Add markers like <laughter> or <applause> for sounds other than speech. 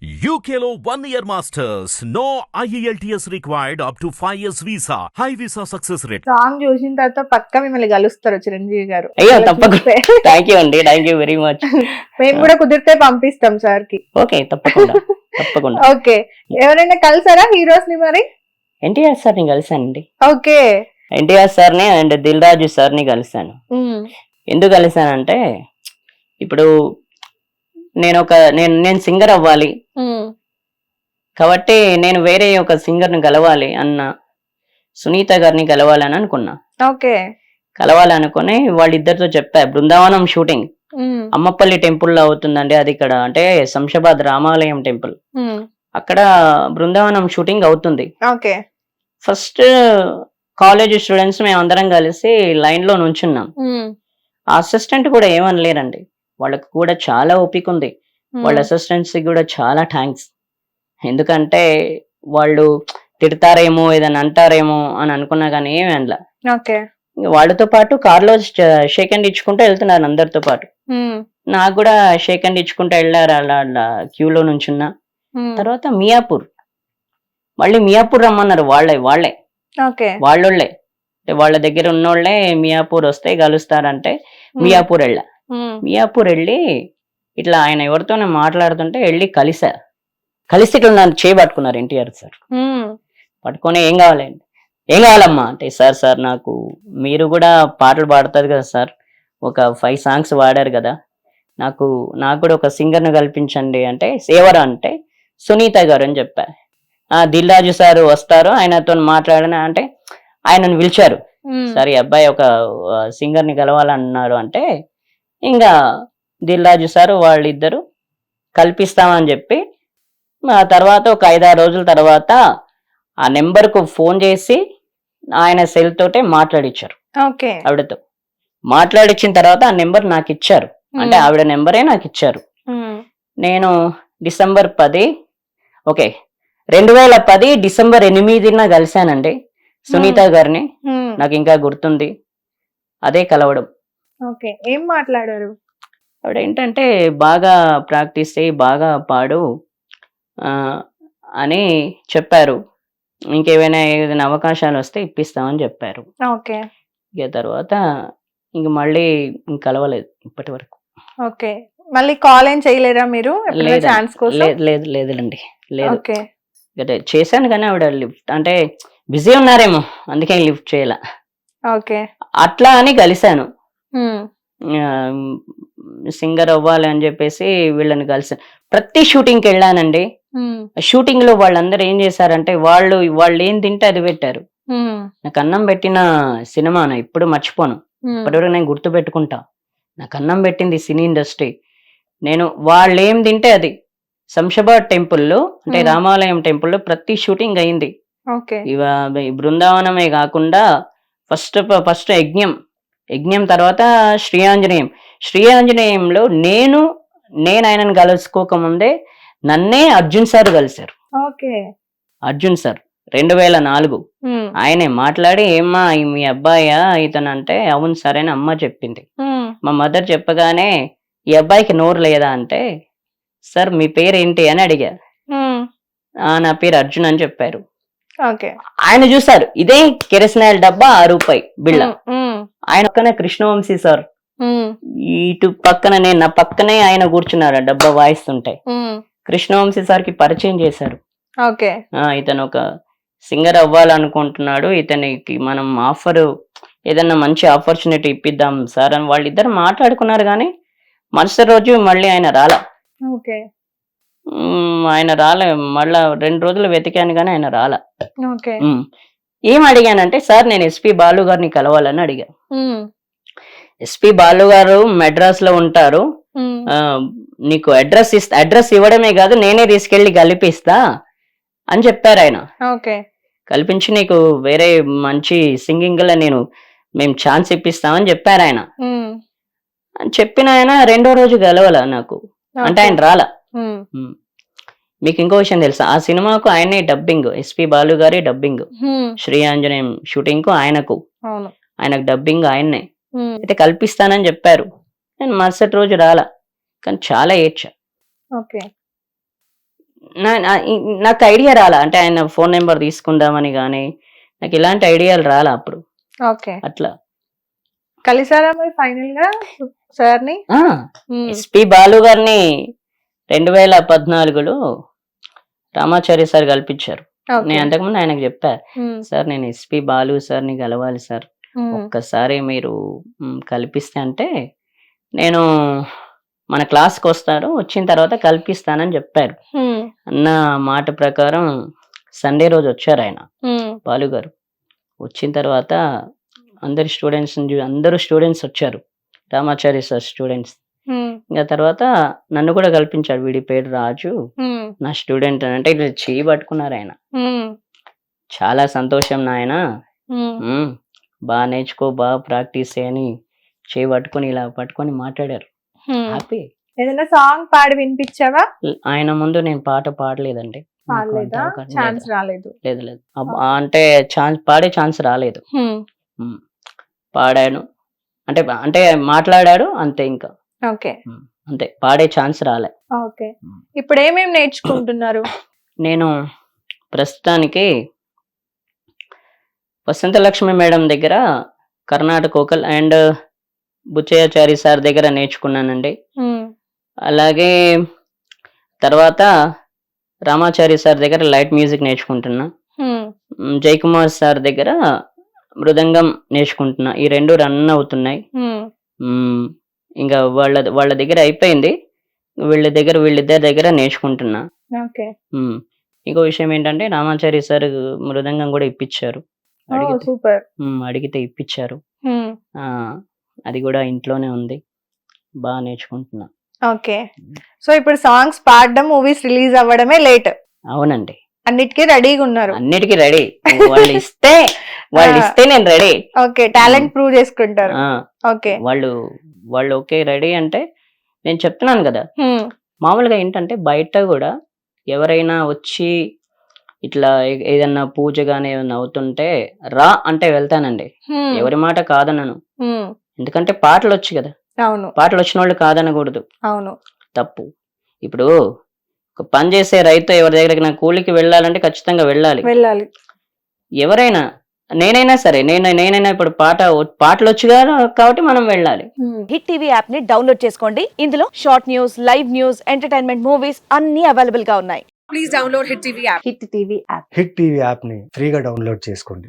One year masters. No E IELTS required up to 5 years visa. High visa success rate. Song చూసిన తర్వాత పక్క మిమ్మల్ని కలుస్తారు చిరంజీవి గారు. అయ్యో తప్పకుండా. థ్యాంక్ యూ అండి. థ్యాంక్ యూ వెరీ మచ్ మేము కూడా కుదిరితే పంపిస్తాం సార్కి ఓకే తప్పకుండా. తప్పకుండా. ఓకే ఎవరైనా కలిసారా హీరోస్ని మరి? ఎన్టీఆర్ సార్ని కలిసానండి. ఓకే ఎన్టీఆర్ సార్ని అండ్ దిల్ రాజు సార్ని కలిసాను. ఉమ్, ఎందుకు కలిసానంటే ఇప్పుడు నేను ఒక నేను నేను సింగర్ అవ్వాలి. కాబట్టి నేను వేరే ఒక సింగర్ని కలవాలి అన్న సునీత గారిని కలవాలని అనుకున్నా. ఓకే. కలవాలనుకుని వాళ్ళిద్దరితో చెప్పా బృందావనం షూటింగ్ అమ్మపల్లి టెంపుల్లో అవుతుందండి అది ఇక్కడ అంటే శంషాబాద్ రామాలయం టెంపుల్ అక్కడ బృందావనం షూటింగ్ అవుతుంది. ఓకే. ఫస్ట్ కాలేజ్ స్టూడెంట్స్ మేము అందరం కలిసి లైన్లో నుంచున్నాం. అసిస్టెంట్ కూడా ఏమనలేరండి వాళ్ళకి కూడా చాలా ఓపిక ఉంది. వాళ్ళ అసిస్టెంట్స్ కూడా చాలా థ్యాంక్స్ ఎందుకంటే వాళ్ళు తిడతారేమో ఏదైనా అంటారేమో అని అనుకున్నా కానీ ఏమి అనలా. వాళ్ళతో పాటు కార్లో షేక్ హ్యాండ్ ఇచ్చుకుంటూ వెళ్తున్నారు అందరితో పాటు. నాకు కూడా షేక్ హ్యాండ్ ఇచ్చుకుంటూ వెళ్ళారు అలా అలా క్యూలో నుంచున్నా. తర్వాత మియాపూర్. మళ్ళీ మియాపూర్ రమ్మన్నారు వాళ్ళే వాళ్ళే. ఓకే. వాళ్ళోళ్ళే. వాళ్ళ దగ్గర ఉన్నోళ్ళే మియాపూర్ వస్తే కలుస్తారంటే మియాపూర్ వెళ్ళా. మియాపూర్ వెళ్ళి ఇట్లా ఆయన ఎవరితోనే మాట్లాడుతుంటే వెళ్ళి కలిసా. కలిసి ఇట్లా నన్ను చేయబట్టుకున్నారు ఎన్టీఆర్ సార్. పట్టుకొని ఏం కావాలండి ఏం కావాలమ్మా? అంటే సార్ సార్ నాకు మీరు కూడా పాటలు పాడుతుంది కదా సార్. ఒక ఫైవ్ సాంగ్స్ పాడారు కదా. నాకు నాకు కూడా ఒక సింగర్ను కల్పించండి అంటే ఎవరు అంటే సునీత గారు అని చెప్పా. ఆ దిల్రాజు సార్ వస్తారు ఆయనతో మాట్లాడిన అంటే ఆయనను పిలిచారు. సరే అబ్బాయి ఒక సింగర్ని కలవాలన్నారు అంటే ఇంకా దిల్రాజు సార్ వాళ్ళిద్దరు కల్పిస్తామని చెప్పి ఆ తర్వాత ఒక ఐదారు రోజుల తర్వాత ఆ నెంబర్కు ఫోన్ చేసి ఆయన సెల్ తోటే మాట్లాడిచ్చారు. ఓకే. ఆవిడతో. మాట్లాడిచ్చిన తర్వాత ఆ నెంబర్ నాకు ఇచ్చారు అంటే ఆవిడ నెంబరే నాకు ఇచ్చారు నేను డిసెంబర్ పది ఓకే రెండు వేల పది డిసెంబర్ ఎనిమిదిన కలిశానండి సునీత గారిని. నాకు ఇంకా గుర్తుంది. అదే కలవడం. ఓకే. ఏం మాట్లాడారు? ఆవిడ ఏంటంటే బాగా ప్రాక్టీస్ చేయి బాగా పాడు అని చెప్పారు. ఇంకేమైనా ఏదైనా అవకాశాలు వస్తే ఇప్పిస్తామని చెప్పారు. ఓకే. ఇక తర్వాత ఇంక మళ్ళీ కలవలేదు ఇప్పటి వరకు. ఓకే. మళ్ళీ కాల్ ఏం చేయలేరా మీరు? ఛాన్స్ కోసం? లేదు లేదు లేదులేండి. లేదు. చేశాను కానీ ఆవిడ లిఫ్ట్ అంటే బిజీ ఉన్నారేమో అందుకే లిఫ్ట్ చేయాల. ఓకే. అట్లా అని కలిశాను. సింగర్ అవ్వాలి అని చెప్పేసి వీళ్ళని కలిసాను ప్రతి షూటింగ్కి వెళ్ళానండి. షూటింగ్లో వాళ్ళందరూ ఏం చేశారంటే వాళ్ళు వాళ్ళు ఏం తింటే అది పెట్టారు. నాకు అన్నం పెట్టిన సినిమా ఇప్పుడు మర్చిపోను. ఇప్పటివరకు నేను గుర్తు పెట్టుకుంటా. నాకు అన్నం పెట్టింది సినీ ఇండస్ట్రీ. నేను వాళ్ళు ఏం తింటే అది శంషాబాద్ టెంపుల్లో అంటే. రామాలయం టెంపుల్లో ప్రతి షూటింగ్ అయింది. ఇవ బృందావనమే కాకుండా ఫస్ట్ ఫస్ట్ యజ్ఞం యజ్ఞం తర్వాత శ్రీ ఆంజనేయం శ్రీ ఆంజనేయంలో నేను నేను ఆయనను కలుసుకోకముందే నన్నే అర్జున్ సార్ కలిశారు. ఓకే. అర్జున్ సార్ రెండు వేల నాలుగు ఆయనే మాట్లాడి ఏమ్మా మీ అబ్బాయా ఇతను అంటే అవును సరే అని అమ్మ చెప్పింది. మా మదర్ చెప్పగానే ఈ అబ్బాయికి నోరు లేదా అంటే సార్ మీ పేరు ఏంటి అని అడిగా. ఉమ్, "ఆ, నా పేరు అర్జున్ అని చెప్పారు. ఆయన చూసారు ఇదే కిరసనాయిల్ డబ్బా ఆ రూపాయి బిళ్ళ. ఆయన పక్కనే కృష్ణవంశీ సార్. ఇటు పక్కన నేను నా పక్కనే ఆయన కూర్చున్నారు డబ్బా వాయిస్తుంటే. ఉమ్, కృష్ణవంశీ సార్కి పరిచయం చేశారు. ఇతను ఒక సింగర్ అవ్వాలనుకుంటున్నాడు. ఇతనికి మనం ఆఫర్ ఏదన్నా మంచి ఆపర్చునిటీ ఇప్పిద్దాం సార్ అని వాళ్ళిద్దరు మాట్లాడుకున్నారు కానీ మరుసటి రోజు మళ్ళీ ఆయన రాలా. ఆయన రాలే. మళ్ళా రెండు రోజులు వెతికాను కానీ ఆయన రాలా. ఏం అడిగానంటే సార్ నేను ఎస్పి బాలు గారిని కలవాలని అడిగా. ఎస్పి బాలు గారు మెడ్రాస్లో ఉంటారు నీకు అడ్రస్ ఇస్తా అడ్రస్ ఇవ్వడమే కాదు నేనే తీసుకెళ్ళి కలిపిస్తా అని చెప్పారు ఆయన. ఓకే. కల్పించి నీకు వేరే మంచి సింగింగ్లో నేను మేము ఛాన్స్ ఇప్పిస్తామని చెప్పారు ఆయన. చెప్పిన ఆయన రెండో రోజు గెలవాల నాకు. అంటే ఆయన రాలా. మీకు ఇంకో విషయం తెలుసా? ఆ సినిమాకు ఆయనే డబ్బింగ్ ఎస్పి బాలు గారి డబ్బింగ్ శ్రీ ఆంజనేయం షూటింగ్కు ఆయనకు ఆయనకు డబ్బింగ్ ఆయన్నే. అయితే కల్పిస్తానని చెప్పారు. నేను మరుసటి రోజు రాలా. కానీ చాలా ఏడ్చా. నాకు ఐడియా రాలా. అంటే ఆయన ఫోన్ నెంబర్ తీసుకుందామని కానీ నాకు ఇలాంటి ఐడియాలు రాలా అప్పుడు. ఓకే. అట్లా. కలిసారా మరి ఫైనల్గా ఎస్పి బాలు గారిని రెండు వేల పద్నాలుగులో రామాచారి సార్ కల్పించారు. నేను అంతకుముందు ఆయనకు చెప్పా సార్ నేను ఎస్పి బాలు సార్ని కలవాలి సార్. ఒక్కసారి మీరు కల్పిస్తే అంటే నేను మన క్లాస్కి వస్తాను వచ్చిన తర్వాత కల్పిస్తానని చెప్పారు. అన్న మాట ప్రకారం సండే రోజు వచ్చారు ఆయన బాలు గారు. వచ్చిన తర్వాత అందరి స్టూడెంట్స్ అందరూ స్టూడెంట్స్ వచ్చారు రామాచారి సార్ స్టూడెంట్స్. ఇంకా తర్వాత నన్ను కూడా కల్పించాడు వీడి పేరు రాజు. నా స్టూడెంట్ అని అంటే ఇట్లా చేయి పట్టుకున్నారు ఆయన. చాలా సంతోషం నాయన. బాగా నేర్చుకో బాగా ప్రాక్టీస్ చేయని చేయి పట్టుకొని ఇలా పట్టుకొని మాట్లాడారు. హ్యాపీ. ఏదైనా సాంగ్ పాడి వినిపించావా? ఆయన ముందు నేను పాట పాడలేదండి. ఛాన్స్ లేదు. రాలేదు. లేదు లేదు. అంటే ఛాన్స్ పాడే ఛాన్స్ రాలేదు. పాడాను. అంటే అంటే మాట్లాడాడు అంతే ఇంకా. ఓకే. అంతే. పాడే ఛాన్స్ రాలే. ఓకే. ఇప్పుడు ఏమేమి నేర్చుకుంటున్నారు? నేను ప్రస్తుతానికి వసంత లక్ష్మి మేడం దగ్గర Karnataka vocal and Buchayyachari sir దగ్గర నేర్చుకున్నానండి. అలాగే తర్వాత రామాచారి సార్ దగ్గర లైట్ మ్యూజిక్ నేర్చుకుంటున్నా. జయకుమార్ సార్ దగ్గర మృదంగం నేర్చుకుంటున్నా. ఈ రెండు రన్ అవుతున్నాయి. ఇంకా వాళ్ళ వాళ్ళ దగ్గర అయిపోయింది. వీళ్ళ దగ్గర వీళ్ళిద్దరి దగ్గర నేర్చుకుంటున్నా. ఓకే. ఇంకో విషయం ఏంటంటే రామాచారి సార్ మృదంగం కూడా ఇప్పించారు అడిగితే సూపర్. అడిగితే ఇప్పించారు ఆ, అది కూడా ఇంట్లోనే ఉంది. బాగా నేర్చుకుంటున్నా. ఓకే. సో ఇప్పుడు సాంగ్స్ పాడడం మూవీస్ రిలీజ్ అవ్వడమే లేట్. అవునండి. అన్నిటికీ రెడీగా ఉన్నారు. అన్నిటికీ రెడీ. వాళ్ళు ఇస్తే <laughs> వాళ్ళు. ఇస్తే నేను రెడీ. ఓకే టాలెంట్ ప్రూవ్ చేసుకుంటారు. ఓకే. వాళ్ళు వాళ్ళు ఓకే రెడీ అంటే నేను చెప్తున్నాను కదా. మామూలుగా ఏంటంటే బయట కూడా ఎవరైనా వచ్చి ఇట్లా ఏదన్నా పూజ గానీ ఏదన్నా అవుతుంటే రా అంటే వెళ్తానండి. ఎవరి మాట కాదనను. ఎందుకంటే పాటలు వచ్చు కదా. అవును. పాటలు వచ్చిన వాళ్ళు కాదనకూడదు. అవును. తప్పు. ఇప్పుడు ఒక పని చేసే రైతు ఎవరి దగ్గరికి నా కూలికి వెళ్ళాలంటే ఖచ్చితంగా వెళ్ళాలి. వెళ్ళాలి. ఎవరైనా నేనైనా సరే నేను నేనైనా ఇప్పుడు పాట పాటలు వచ్చు కాబట్టి మనం వెళ్ళాలి. హిట్ టీవీ యాప్ని డౌన్లోడ్ చేసుకోండి. ఇందులో short news live news entertainment movies అన్ని అవైలబుల్గా ఉన్నాయి హిట్ టీవీ యాప్ని ఫ్రీగా డౌన్లోడ్ చేసుకోండి.